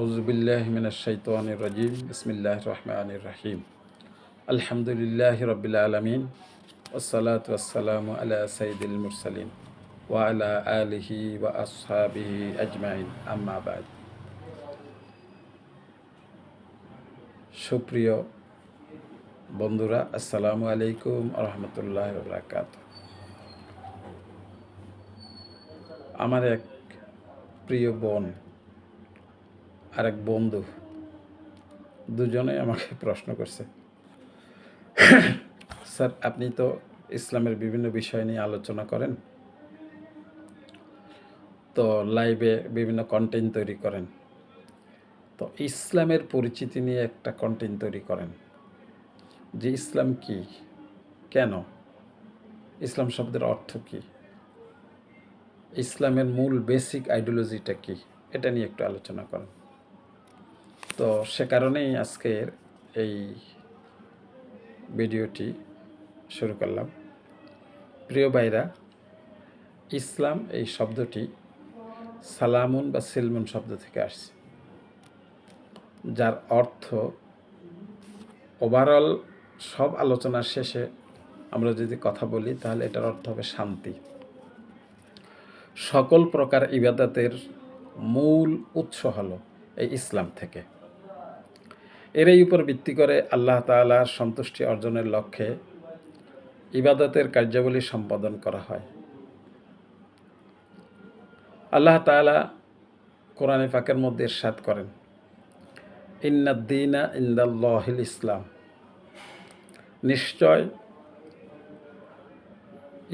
আউজুবিল্লাহ মিনাশাইতানির রাজিম। বিসমিল্লাহ রহমানির রাহিম। আলহামদুলিল্লাহ রবিল আলমিন। ওসালাত ওয়াসালাম আলা সাইদুল মুরসালিন। ওয়া আলা আলিহি ওয়া আসহাবিহি আজমাইন। আম্মা বাদ। সুপ্রিয় বন্ধুরা, আসসালামু আলাইকুম রহমতুল্লাহ বরাকাত আমার এক প্রিয় বোন আর এক বন্ধু দুজনে আমাকে প্রশ্ন করছে। স্যার, আপনি তো ইসলামের বিভিন্ন বিষয় নিয়ে আলোচনা করেন। তো লাইভে বিভিন্ন কন্টেন্ট তৈরি করেন। তো ইসলামের পরিচিতি নিয়ে একটা কন্টেন্ট তৈরি করেন। যে ইসলাম কি? কেন? ইসলাম শব্দের অর্থ কি? ইসলামের মূল বেসিক আইডিওলজিটা কি? এটা নিয়ে একটু আলোচনা করেন। তো সে কারণেই আজকের এই ভিডিওটি শুরু করলাম। প্রিয় ভাইরা, ইসলাম এই শব্দটি সালামুন বা সিলমুন শব্দ থেকে আসছে, যার অর্থ ওভারঅল সব আলোচনার শেষে আমরা যদি কথা বলি, তাহলে এটার অর্থ হবে শান্তি। সকল প্রকার ইবাদতের মূল উৎস হলো এই ইসলাম থেকে। এর এই উপর ভিত্তি করে আল্লাহ তালার সন্তুষ্টি অর্জনের লক্ষ্যে ইবাদতের কার্যাবলী সম্পাদন করা হয়। আল্লাহ তালা কোরআনে ফাঁকের মধ্যে ইরশাদ করেন ইন্নাদ্দিনা ইন্দাল্লাহিল ইসলাম। নিশ্চয়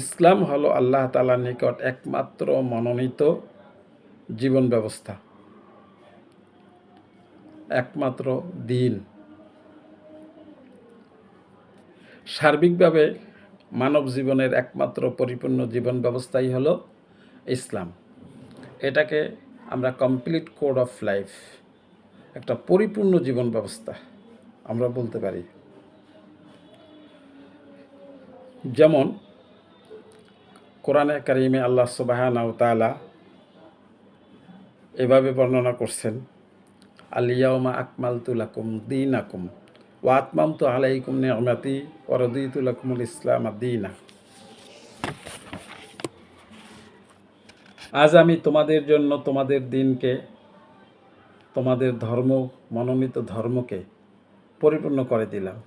ইসলাম হলো আল্লাহ তালার নিকট একমাত্র মনোনীত জীবন ব্যবস্থা। একমাত্র দিন। সার্বিকভাবে মানব জীবনের একমাত্র পরিপূর্ণ জীবন ব্যবস্থাই হলো ইসলাম। এটাকে আমরা কমপ্লিট কোড অফ লাইফ একটা পরিপূর্ণ জীবন ব্যবস্থা আমরা বলতে পারি। যেমন কোরআনে কারিমে আল্লাহ সুবাহানাউ তালা এভাবে বর্ণনা করছেন আলিয়াউমা আকমাল তুলাকুম দিন আকুম ও আতমাম তো আলাইকুম নিয়মাতি ওরদিতুলাকুমুল ইসলাম দিনা। আজ আমি তোমাদের জন্য তোমাদের দিনকে, তোমাদের ধর্ম, মনোনীত ধর্মকে পরিপূর্ণ করে দিলাম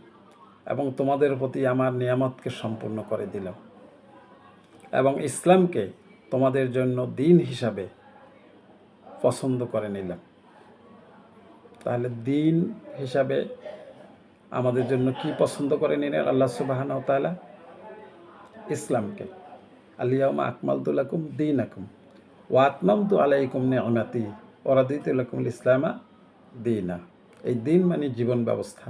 এবং তোমাদের প্রতি আমার নিয়ামতকে সম্পূর্ণ করে দিলাম এবং ইসলামকে তোমাদের জন্য দিন হিসাবে পছন্দ করে নিলাম। তাহলে দিন হিসাবে আমাদের জন্য কি পছন্দ করে নিলেন আল্লাহ সুবাহান তালা ইসলামকে। আলিয়ামা আকমাল তুলাকুম দিন আকুম ও আতমাম তু আলাইকুম নেমাতি। ওরাদিতুল্লাকুম ইসলামা দিনা। এই দিন মানে জীবন ব্যবস্থা।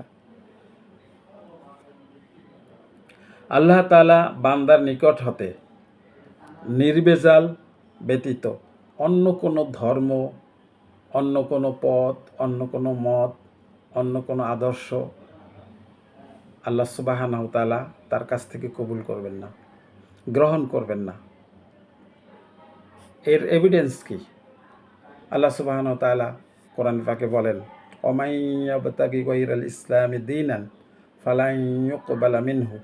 আল্লাহ তালা বান্দার নিকট হতে নির্বেজাল ব্যতীত অন্য কোনো ধর্ম অন্য কোনো পথ, অন্য কোনো মত, অন্য কোনো আদর্শ আল্লাহ সুবাহানাহতালা তার কাছ থেকে কবুল করবেন না, গ্রহণ করবেন না। এর এভিডেন্স কি? আল্লাহ সুবাহান তালা কোরআন পাকে বলেন ওমাইয়াবতাগি গৈর আল ইসলামী দিনান ফালাইকবালা মিনহু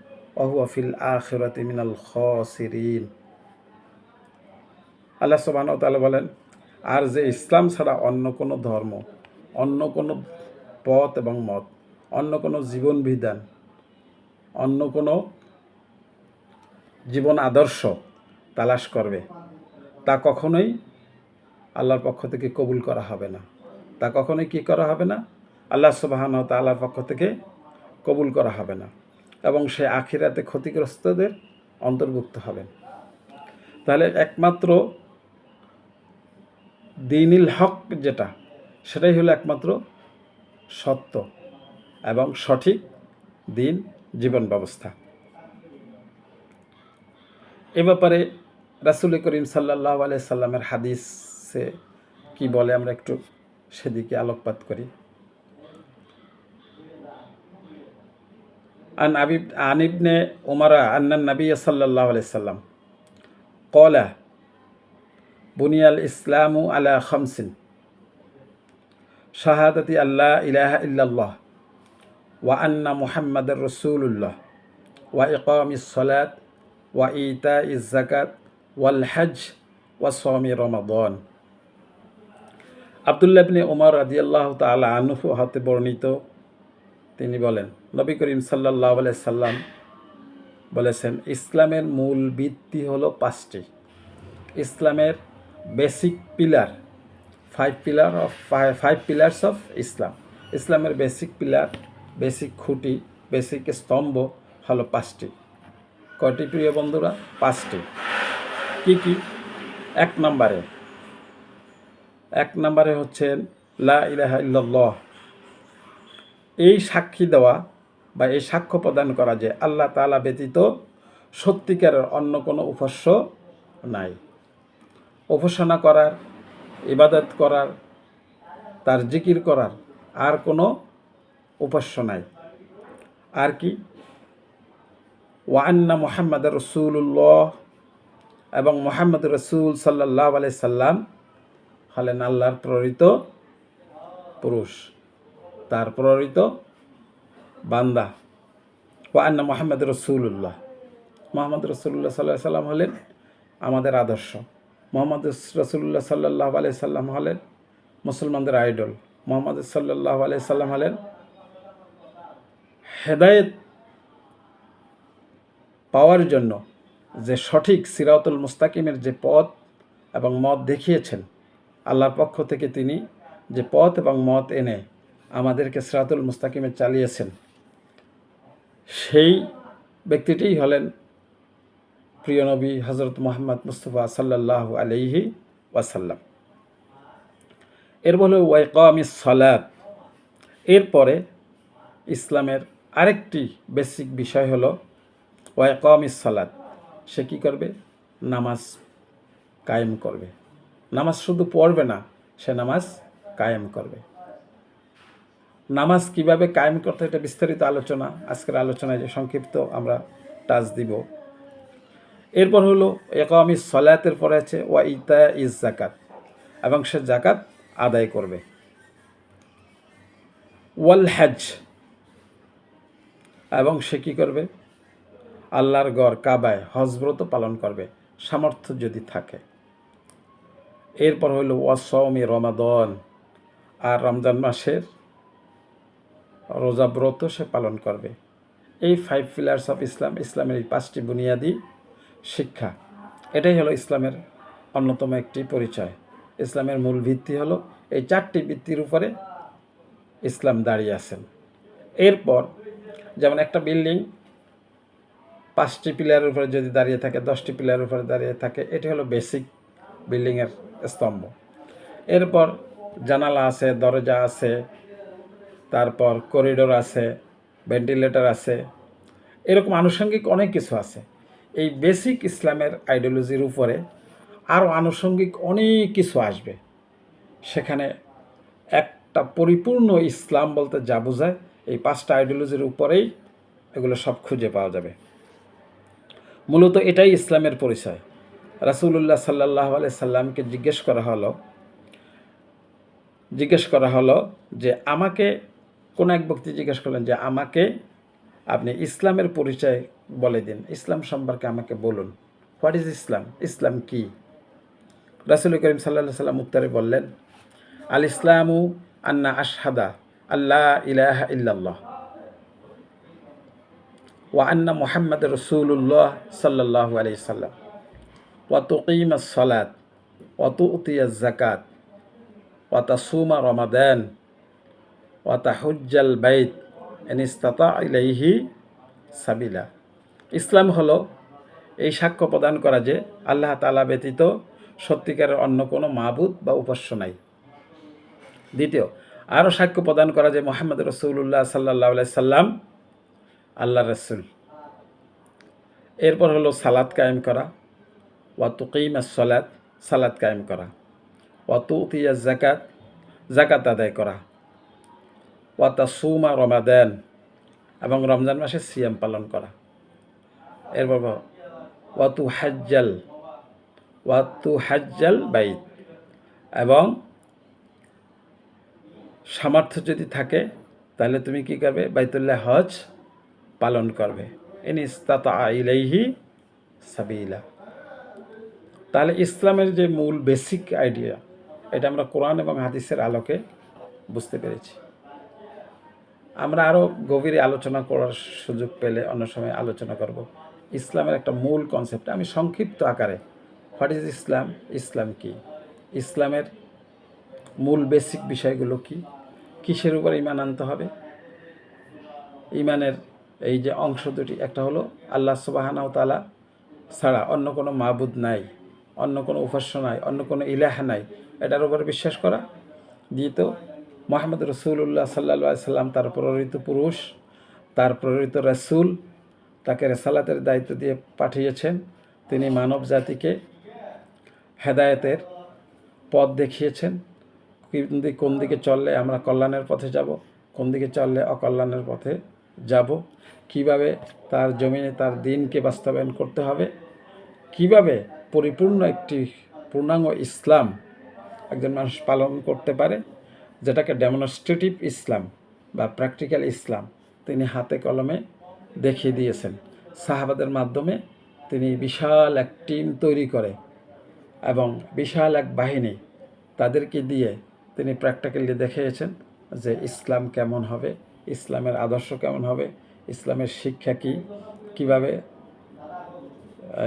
অহু আফিল আখিরাতি মিনাল খসিরিন। আল্লাহ সুবাহান তালা বলেন আর যে ইসলাম ছাড়া অন্য কোনো ধর্ম, অন্য কোনো পথ এবং মত, অন্য কোনো জীবন বিধান, অন্য কোনো জীবন আদর্শ তালাশ করবে, তা কখনোই আল্লাহর পক্ষ থেকে কবুল করা হবে না। তা কখনোই কি করা হবে না? আল্লাহ সুবাহান আল্লাহর পক্ষ থেকে কবুল করা হবে না এবং সে আখিরাতে ক্ষতিগ্রস্তদের অন্তর্ভুক্ত হবেন তাহলে একমাত্র দিনিল হক যেটা, সেটাই হলো একমাত্র সত্য এবং সঠিক দিন জীবন ব্যবস্থা। এ ব্যাপারে রাসুল করিম সাল্লাহ আলাই সাল্লামের হাদিসে কি বলে আমরা একটু সেদিকে আলোকপাত করি। আন আবিব আনিবনে ওমারা আন্নান নবী সাল্লাহ আলাই সাল্লাম কলা বুনিয়াল ইসলামু আলা খামসিন। শাহাদাতি আল্লাহ ইলাহা ইল্লাল্লাহ ওয়া আন্না মুহাম্মাদের রসুল্লাহ ওয়া ইকামিস সলাত ওয়া ইতা ইজ জাকাত ওয়াল হজ ওয়া সমি রমাদন। আবদুল্লাহ ইবনে উমর রাদিয়াল্লাহু তাআলা আনহু হাতে বর্ণিত তিনি বলেন, নবী করিম আলাইহি সাল্লাম বলেছেন, ইসলামের মূল ভিত্তি হলো পাঁচটি। ইসলামের basic pillar five pillar of five pillars of Islam ইসলামের বেসিক পিলার বেসিক খুঁটি বেসিক স্তম্ভ হলো পাঁচটি। কয়টি প্রিয় বন্ধুরা? পাঁচটি। কি কি? এক নম্বরে। এক নম্বরে হচ্ছেন লা এই সাক্ষী দেওয়া বা এই সাক্ষ্য প্রদান করা যে আল্লাহ তাআলা ব্যতীত সত্যিকারের অন্য কোনো উপাস্য নাই। উপাসনা করার, ইবাদত করার, তার জিকির করার আর কোনো উপাস্য নাই। আর কি? ওয়ান্না মোহাম্মদ রসুল্লাহ এবং মোহাম্মদ রসুল সাল্লাহ আলাই সাল্লাম হলেন আল্লাহর প্রেরিত পুরুষ, তার প্রেরিত বান্দা। ওয়ান্না মোহাম্মদ রসুল্লাহ মোহাম্মদ রসুল্লাহ সাল্লাহ সাল্লাম হলেন আমাদের আদর্শ। মোহাম্মদ রসুল্লাহ সাল্লাহ আলাই সাল্লাম হলেন মুসলমানদের আইডল। মোহাম্মদ সাল্লাহ আলাই সাল্লাম হলেন হেদায়েত পাওয়ার জন্য যে সঠিক সিরাতুল মুস্তাকিমের যে পথ এবং মত দেখিয়েছেন, আল্লাহর পক্ষ থেকে তিনি যে পথ এবং মত এনে আমাদেরকে সিরাতুল মুস্তাকিমে চালিয়েছেন। সেই ব্যক্তিটিই হলেন প্রিয় নবী হজরত মোহাম্মদ মুস্তফা সাল্লাহ আলহি ওয়াসাল্লাম। এর বলে ওয়াইকামি সালাত। এরপরে ইসলামের আরেকটি বেসিক বিষয় হলো ওয়াইকামি সালাদ সে কী করবে? নামাজ কায়েম করবে। নামাজ শুধু পড়বে না, সে নামাজ কায়েম করবে। নামাজ কীভাবে কায়েম করতে এটা বিস্তারিত আলোচনা। আজকের আলোচনায় যে সংক্ষিপ্ত আমরা টাচ দিব। এরপর হলো একামি সলাতের পরে আছে ওয়া ইতা ইজ জাকাত এবং সে জাকাত আদায় করবে। ওয়াল হ্যাজ এবং সে কী করবে? আল্লাহর গড় কাবায় হজব্রত পালন করবে, সামর্থ্য যদি থাকে। এরপর হইল ওয়াসমি রমাদন, আর রমজান মাসের রোজাব্রত সে পালন করবে। এই ফাইভ পিলার্স অফ ইসলাম ইসলামের এই পাঁচটি বুনিয়াদি শিক্ষা। এটাই হলো ইসলামের অন্যতম একটি পরিচয়। ইসলামের মূল ভিত্তি হলো এই চারটি ভিত্তির উপরে ইসলাম দাঁড়িয়ে আছেন। এরপর যেমন একটা বিল্ডিং, পাঁচটি পিলারের উপরে যদি দাঁড়িয়ে থাকে, দশটি পিলারের উপরে দাঁড়িয়ে থাকে, এটি হলো বেসিক বিল্ডিংয়ের স্তম্ভ। এরপর জানালা আছে, দরজা আছে, তারপর করিডোর আছে, ভেন্টিলেটর আছে। এরকম আনুষঙ্গিক অনেক কিছু আছে। এই বেসিক ইসলামের আইডিওলজির উপরে আরও আনুষঙ্গিক অনেক কিছু আসবে। সেখানে একটা পরিপূর্ণ ইসলাম বলতে যা বোঝায়, এই পাঁচটা আইডিওলজির উপরেই এগুলো সব খুঁজে পাওয়া যাবে। মূলত এটাই ইসলামের পরিচয়। রাসুল্লাহ সাল্লাহ সাল্লামকে জিজ্ঞেস করা হলো, জিজ্ঞেস করা হলো যে আমাকে, কোন এক ব্যক্তি জিজ্ঞেস করলেন যে আমাকে আপনি ইসলামের পরিচয় বলে দিন, ইসলাম সম্পর্কে আমাকে বলুন। হোয়াট ইজ ইসলাম ইসলাম কি? রাসুল করিম সাল্লা সাল্লাম উত্তরে বললেন আল ইসলামু আন্না আশহাদা আল্লাহ ইলাহ ইল্লাল্লাহ ওয়া আন্না মোহাম্মদ রসুল্লাহ সাল্লাহ আলি সাল্লাম। ওয়া তুকিম সলাত ওয়া তুতিয়া জাকাত ওয়া তাসুমা রমাদান ওয়া তাহুজ্জাল বাইত এনিস্তাতা ইলাইহি সাবিলা। ইসলাম হলো এই সাক্ষ্য প্রদান করা যে আল্লাহ তালা ব্যতীত সত্যিকারের অন্য কোনো মাহবুদ বা উপাস্য নাই। দ্বিতীয়, আরও সাক্ষ্য প্রদান করা যে মোহাম্মদ রসুল্লাহ সাল্লাহ সাল্লাম আল্লাহ রসুল। এরপর হলো সালাদ কায়েম করা। ওয়াতুকিম সলাদ সালাদ কায়েম করা। ওয়াতু উতিয়া জাকাত জাকাত আদায় করা। ওয়াতা সুমা রমাদান এবং রমজান মাসে সিয়াম পালন করা। এরপর ওয়াতু হাজ্জাল ওয়াতু হাজ্জাল বাইত। এবং সামর্থ্য যদি থাকে, তাহলে তুমি কি করবে? বাইতুল্লাহ হজ পালন করবে। ইনিস্তাত ইলাইহি সাবিলা। তাহলে ইসলামের যে মূল বেসিক আইডিয়া এটা আমরা কোরআন এবং হাদিসের আলোকে বুঝতে পেরেছি। আমরা আরও গভীরে আলোচনা করার সুযোগ পেলে অন্য সময় আলোচনা করব। ইসলামের একটা মূল কনসেপ্ট আমি সংক্ষিপ্ত আকারে হোয়াট ইজ ইসলাম ইসলাম কি? ইসলামের মূল বেসিক বিষয়গুলো কি? কিসের উপর ইমান আনতে হবে? ইমানের এই যে অংশ দুটি, একটা হলো আল্লাহ সুবাহানাও তালা ছাড়া অন্য কোনো মাবুদ নাই, অন্য কোনো উপাস্য নাই, অন্য কোনো ইলাহ নাই। এটার উপরে বিশ্বাস করা। দ্বিতীয়ত মোহাম্মদ রসুল্লাহ সাল্লা সাল্লাম তার প্রেরিত পুরুষ, তার প্রেরিত রসুল তাকে রেসালাতের দায়িত্ব দিয়ে পাঠিয়েছেন। তিনি মানব জাতিকে হেদায়েতের পথ দেখিয়েছেন। কোন দিকে চললে আমরা কল্যাণের পথে যাব, কোন দিকে চললে অকল্যাণের পথে যাব, কীভাবে তার জমিনে তার দিনকে বাস্তবায়ন করতে হবে, কীভাবে পরিপূর্ণ একটি পূর্ণাঙ্গ ইসলাম একজন মানুষ পালন করতে পারে, যেটাকে ডেমনস্ট্রেটিভ ইসলাম বা প্র্যাকটিক্যাল ইসলাম তিনি হাতে কলমে দেখিয়ে দিয়েছেন। সাহাবাদের মাধ্যমে তিনি বিশাল এক টিম তৈরি করে এবং বিশাল এক বাহিনী তাদেরকে দিয়ে তিনি প্র্যাকটিক্যালি দেখিয়েছেন যে ইসলাম কেমন হবে, ইসলামের আদর্শ কেমন হবে, ইসলামের শিক্ষা কী, কীভাবে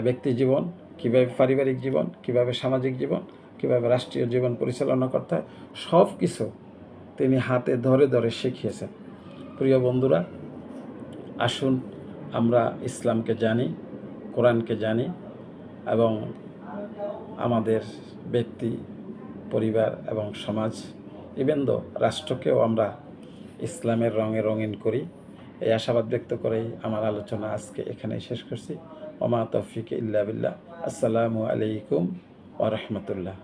ব্যক্তি জীবন, কীভাবে পারিবারিক জীবন, কীভাবে সামাজিক জীবন, কীভাবে রাষ্ট্রীয় জীবন পরিচালনা করতে হয় সব কিছু তিনি হাতে ধরে ধরে শিখিয়েছেন। প্রিয় বন্ধুরা আসুন, আমরা ইসলামকে জানি, কোরআনকে জানি এবং আমাদের ব্যক্তি, পরিবার এবং সমাজ ইভেন দো রাষ্ট্রকেও আমরা ইসলামের রঙে রঙিন করি, এই আশাবাদ ব্যক্ত করেই আমার আলোচনা আজকে এখানেই শেষ করছি। ওমা তৌফিক ইল্লা বিল্লাহ। আসসালামু আলাইকুম ওয়া রাহমাতুল্লাহ।